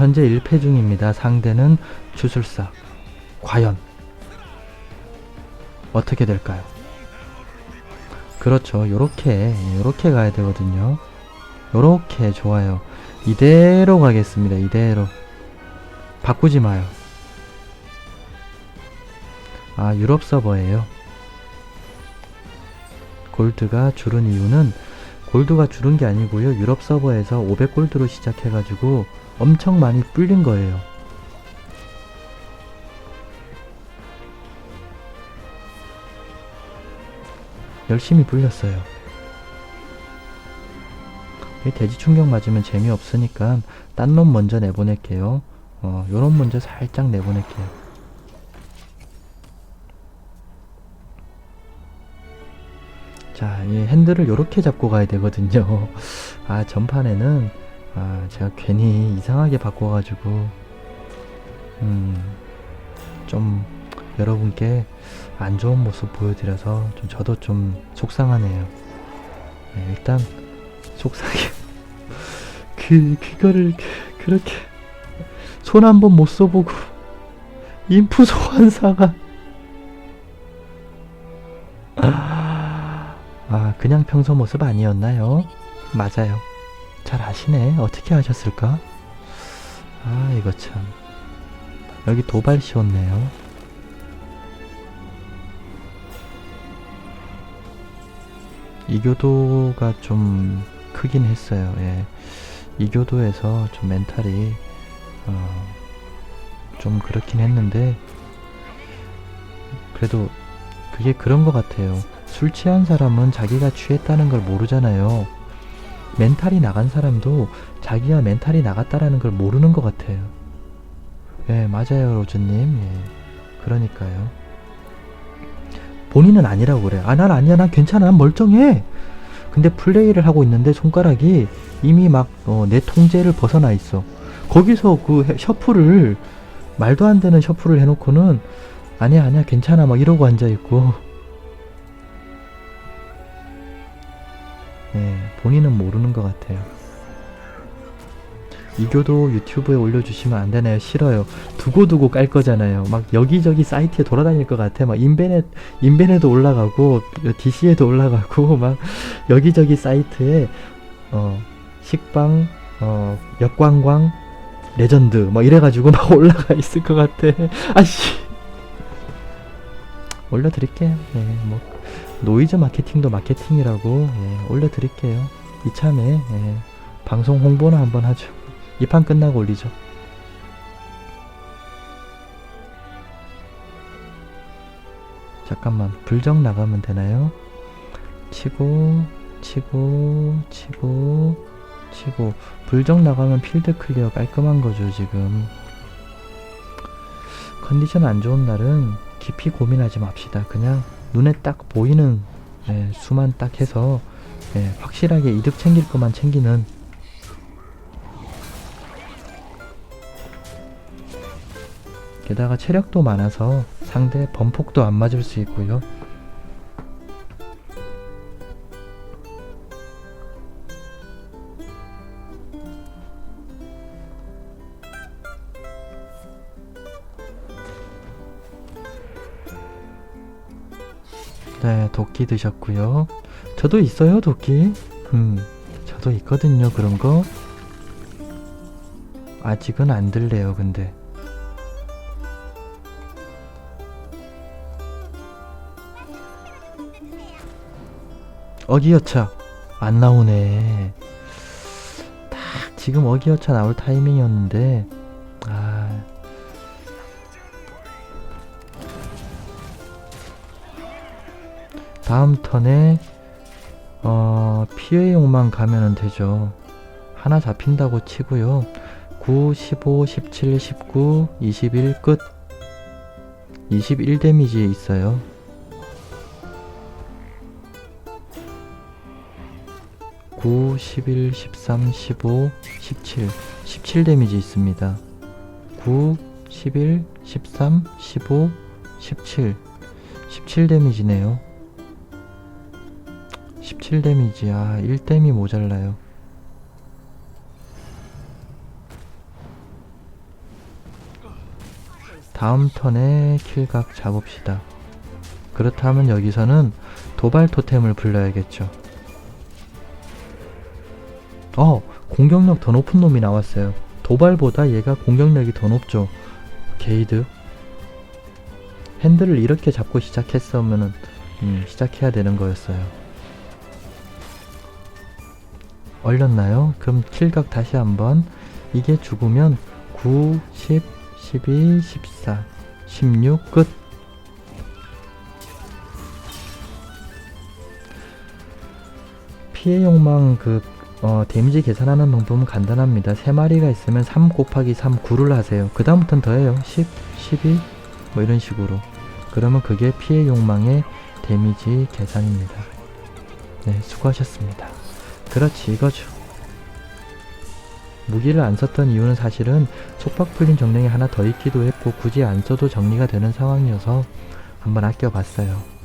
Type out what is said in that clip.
현재 1패 중입니다. 상대는 주술사. 과연 어떻게 될까요? 그렇죠. 요렇게 요렇게 가야 되거든요. 요렇게 좋아요. 이대로 가겠습니다. 이대로. 바꾸지 마요. 아, 유럽 서버예요. 골드가 줄은 이유는 골드가 줄은 게 아니고요. 유럽 서버에서 500골드로 시작해가지고 엄청 많이 불린 거예요. 열심히 불렸어요. 이 돼지 충격 맞으면 재미없으니까 딴 놈 먼저 내보낼게요. 어, 요런 먼저 살짝 내보낼게요. 자, 이 핸들을 요렇게 잡고 가야 되거든요. 아, 전판에는 아, 제가 괜히 이상하게 바꿔가지고 음, 좀 여러분께 안 좋은 모습 보여드려서 좀 저도 좀 속상하네요. 네, 일단 속상해. 그 그거를 그- 그렇게 손 한 번 못 써보고 인프 소환사가 아 그냥 평소 모습 아니었나요? 맞아요. 잘 아시네. 어떻게 하셨을까? 아 이거 참 여기 도발 씌웠네요. 이교도가 좀 크긴 했어요. 예. 이교도에서 좀 멘탈이 어, 좀 그렇긴 했는데 그래도 그게 그런 것 같아요. 술 취한 사람은 자기가 취했다는 걸 모르잖아요. 멘탈이 나간 사람도 자기가 멘탈이 나갔다라는 걸 모르는 것 같아요. 예, 맞아요, 로즈님. 예, 그러니까요. 본인은 아니라고 그래. 아, 난 아니야. 난 괜찮아. 난 멀쩡해. 근데 플레이를 하고 있는데 손가락이 이미 막, 어, 내 통제를 벗어나 있어. 거기서 그 해- 셔플을, 말도 안 되는 셔플을 해놓고는, 아니야, 아니야, 괜찮아. 막 이러고 앉아 있고. 본인은 모르는 것 같아요. 이교도 유튜브에 올려주시면 안 되나요? 싫어요. 두고두고 깔 거잖아요. 막 여기저기 사이트에 돌아다닐 것 같아. 막 인벤에, 인벤에도 올라가고, DC에도 올라가고, 막 여기저기 사이트에, 어, 식빵, 어, 역광광, 레전드, 막 이래가지고 막 올라가 있을 것 같아. 아씨. 올려드릴게요. 네, 뭐, 노이즈 마케팅도 마케팅이라고, 예, 올려드릴게요. 이참에, 예, 방송 홍보나 한번 하죠. 이 판 끝나고 올리죠. 잠깐만, 불정 나가면 되나요? 치고, 치고, 치고, 치고. 불정 나가면 필드 클리어 깔끔한 거죠, 지금. 컨디션 안 좋은 날은 깊이 고민하지 맙시다. 그냥 눈에 딱 보이는 예, 수만 딱 해서 예, 확실하게 이득 챙길 것만 챙기는 게다가 체력도 많아서 상대 범폭도 안 맞을 수 있고요. 네, 도끼 드셨고요. 저도 있어요, 도끼. 음, 저도 있거든요, 그런 거. 아직은 안 들래요, 근데. 어기여차 안 나오네. 딱 지금 어기여차 나올 타이밍이었는데 다음 턴에 어 피해용만 가면은 되죠. 하나 잡힌다고 치고요. 9, 15, 17, 19, 21 끝. 21 데미지 있어요. 9, 11, 13, 15, 17. 17 데미지 있습니다. 9, 11, 13, 15, 17. 17 데미지네요. 17 데미지. 아, 1 데미 모자라요. 다음 턴에 킬각 잡읍시다. 그렇다면 여기서는 도발 토템을 불러야겠죠. 어, 공격력 더 높은 놈이 나왔어요. 도발보다 얘가 공격력이 더 높죠. 게이드. 핸들을 이렇게 잡고 시작했으면은 음, 시작해야 되는 거였어요. 얼렸나요? 그럼 킬각 다시 한번. 이게 죽으면 9, 10, 12, 14, 16 끝. 피해 욕망 그 어, 데미지 계산하는 방법은 간단합니다. 3마리가 있으면 3 곱하기 3 9를 하세요. 그 다음부터는 더해요. 10, 12, 뭐 이런 식으로. 그러면 그게 피해 욕망의 데미지 계산입니다. 네, 수고하셨습니다. 그렇지, 이거죠. 무기를 안 썼던 이유는 사실은 속박 풀린 정령이 하나 더 있기도 했고 굳이 안 써도 정리가 되는 상황이어서 한번 아껴봤어요.